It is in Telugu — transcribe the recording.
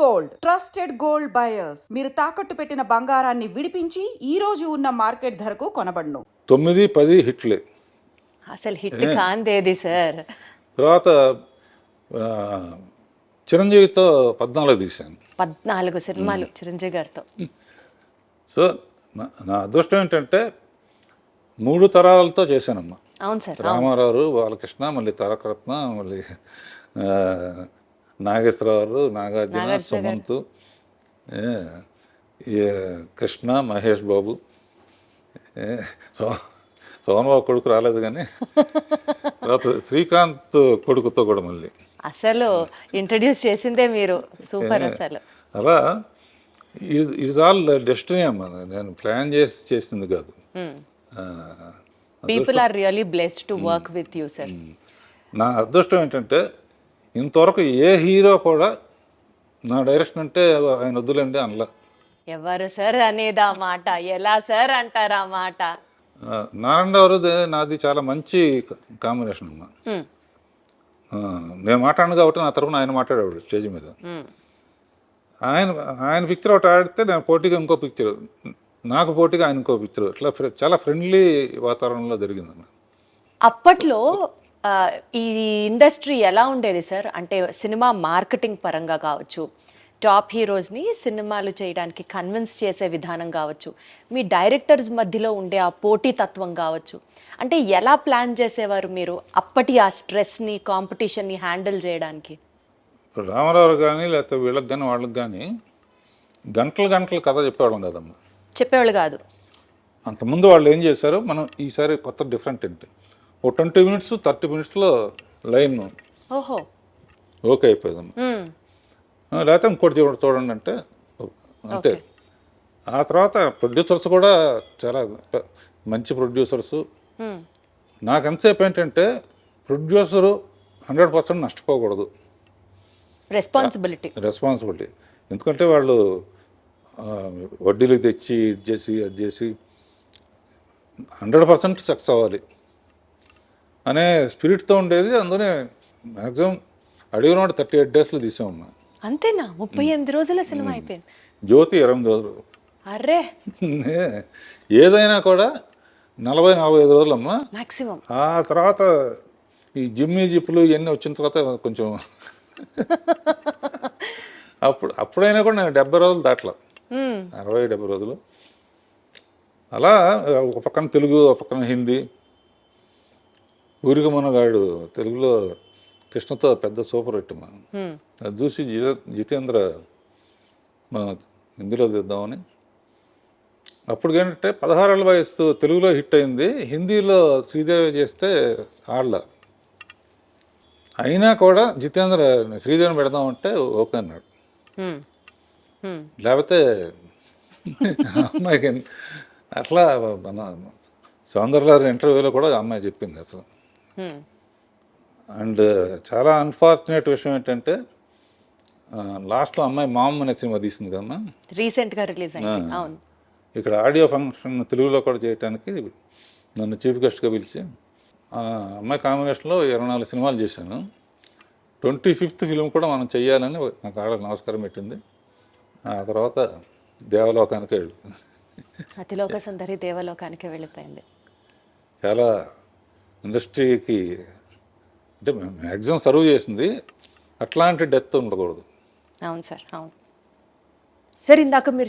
గోల్డ్. Trusted gold buyers. మీరు తాకట్టు పెట్టిన బంగారాన్ని విడిపించి ఈ రోజు ఉన్న మార్కెట్ ధరకు కొనబడును. తొమ్మిది పది హిట్లే. అసలు హిట్ కాందేది సార్? తర్వాత చిరంజీవితో పద్నాలుగు తీశాను. పద్నాలుగు సినిమాలు చిరంజీవి గారితో. సో నా అదృష్టం ఏంటంటే మూడు తరాలతో చేశానమ్మా. అవును సార్. రామారావు బాలకృష్ణ మళ్ళీ తారకరత్న మళ్ళీ నాగేశ్వరరావు నాగార్జున నాగార్జున గారు. సుమంత్ కృష్ణ మహేష్ బాబు సోమబాబు కొడుకు రాలేదు కానీ తర్వాత శ్రీకాంత్ కొడుకుతో కూడా మళ్ళీ. అసలు ఇంట్రడ్యూస్ చేసిందే మీరు. సూపర్ అసలు. అలా ఇది ఆల్ డెస్టినీ అమ్మా. నేను ప్లాన్ చేసి చేసింది కాదు. People are really blessed to work with you sir నా అదృష్టం ఏంటంటే ఇంతవరకు ఏ హీరో కూడా నా డైరెక్షన్ అంటే ఆయన వద్దులేండి అనలా. ఎవరు సార్ అనేది ఆ మాట? ఎలా సార్ అంటారు ఆ మాట? నారాయణరావు నాది చాలా మంచి కాంబినేషన్ అమ్మా. నేను మాట్లాడను కాబట్టి నా తరపున ఆయన మాట్లాడేవాడు స్టేజ్ మీద. ఆయన ఆయన పిక్చర్ ఒకటి ఆడితే నేను పోటీగా ఇంకో పిక్చర్ నాకు పోటీగా ఆయన ఇంకో పిక్చర్ ఇట్లా చాలా ఫ్రెండ్లీ వాతావరణంలో జరిగిందమ్మా. అప్పట్లో ఈ ఇండస్ట్రీ ఎలా ఉండేది సార్? అంటే సినిమా మార్కెటింగ్ పరంగా కావచ్చు టాప్ హీరోస్ని సినిమాలు చేయడానికి కన్విన్స్ చేసే విధానం కావచ్చు మీ డైరెక్టర్స్ మధ్యలో ఉండే ఆ పోటీతత్వం కావచ్చు అంటే ఎలా ప్లాన్ చేసేవారు మీరు అప్పటి ఆ స్ట్రెస్ని కాంపిటీషన్ని హ్యాండిల్ చేయడానికి? ఇప్పుడు రామారావు కానీ లేకపోతే వీళ్ళకి కానీ వాళ్ళకి కానీ గంటలు గంటలు కథ చెప్పేవాళ్ళం కదమ్మా. చెప్పేవాళ్ళు కాదు. అంతకుముందు వాళ్ళు ఏం చేశారు? మనం ఈసారి కొత్త డిఫరెంట్ ఏంటి? ఓ ట్వంటీ మినిట్స్ థర్టీ మినిట్స్లో లైన్ ఓహో. ఓకే అయిపోయిందమ్మా. లేకపోతే ఇంకోటి చూడ- చూడండి అంటే అంతే. ఆ తర్వాత ప్రొడ్యూసర్స్ కూడా చాలా మంచి ప్రొడ్యూసర్స్. నాకు ఎంతసేపు ఏంటంటే ప్రొడ్యూసరు హండ్రెడ్ పర్సెంట్ నష్టపోకూడదు. రెస్పాన్సిబిలిటీ. రెస్పాన్సిబిలిటీ. ఎందుకంటే వాళ్ళు వడ్డీలు తెచ్చి ఇది చేసి అది చేసి హండ్రెడ్ పర్సెంట్ సక్సెస్ అవ్వాలి. అనే స్పిరిట్తో ఉండేది. అందులోనే మ్యాక్సిమం అడిగిన థర్టీ ఎయిట్ డేస్లో తీసామమ్మా అంతేనా? ముప్పై ఎనిమిది రోజుల సినిమా అయిపోయింది. జ్యోతి ఇరవై రోజులు. అర్రే! ఏదైనా కూడా నలభై నలభై ఐదు రోజులమ్మా. మాక్సిమం. ఆ తర్వాత ఈ జిమ్మి జిప్పులు ఇవన్నీ వచ్చిన తర్వాత కొంచెం అప్పుడు అప్పుడైనా కూడా నేను డెబ్బై రోజులు దాటలా. అరవై డెబ్బై రోజులు. అలా ఒక పక్కన తెలుగు ఒక పక్కన హిందీ ఊరికి మనగాడు తెలుగులో కృష్ణతో పెద్ద సూపర్ హిట్ మా. అది చూసి జిత జితేంద్ర మా హిందీలో తీద్దామని అప్పుడు ఏంటంటే పదహారేళ్ళ వయసు తెలుగులో హిట్ అయింది. హిందీలో శ్రీదేవి చేస్తే ఆడల. అయినా కూడా జితేంద్ర శ్రీదేవిని పెడదామంటే ఓకే అన్నాడు. లేకపోతే అమ్మాయికి అట్లా మన సౌందర్య ఇంటర్వ్యూలో కూడా అమ్మాయి చెప్పింది అసలు. అండ్ చాలా అన్ఫార్చునేట్ విషయం ఏంటంటే లాస్ట్లో అమ్మాయి మామ్ అనే సినిమా తీసింది కదమ్మా రీసెంట్గా రిలీజ్ అయింది. అవును. ఇక్కడ ఆడియో ఫంక్షన్ తెలుగులో కూడా చేయడానికి నన్ను చీఫ్ గెస్ట్గా పిలిచి అమ్మాయి కాంబినేషన్లో ఇరవై నాలుగు సినిమాలు చేశాను. ట్వంటీ ఫిఫ్త్ ఫిలిం కూడా మనం చెయ్యాలని నాకు ఆడ నమస్కారం పెట్టింది. ఆ తర్వాత దేవలోకానికి వెళ్ళి అతిలోక సుందరి దేవలోకానికి వెళ్ళిపోయింది. చాలా ఇండస్ట్రీకి అంటే మ్యాక్సిమం సర్వ్ చేసింది అట్లాంటి డెత్ ఉండకూడదు. అవును సార్ అవును. సార్ ఇందాక మీరు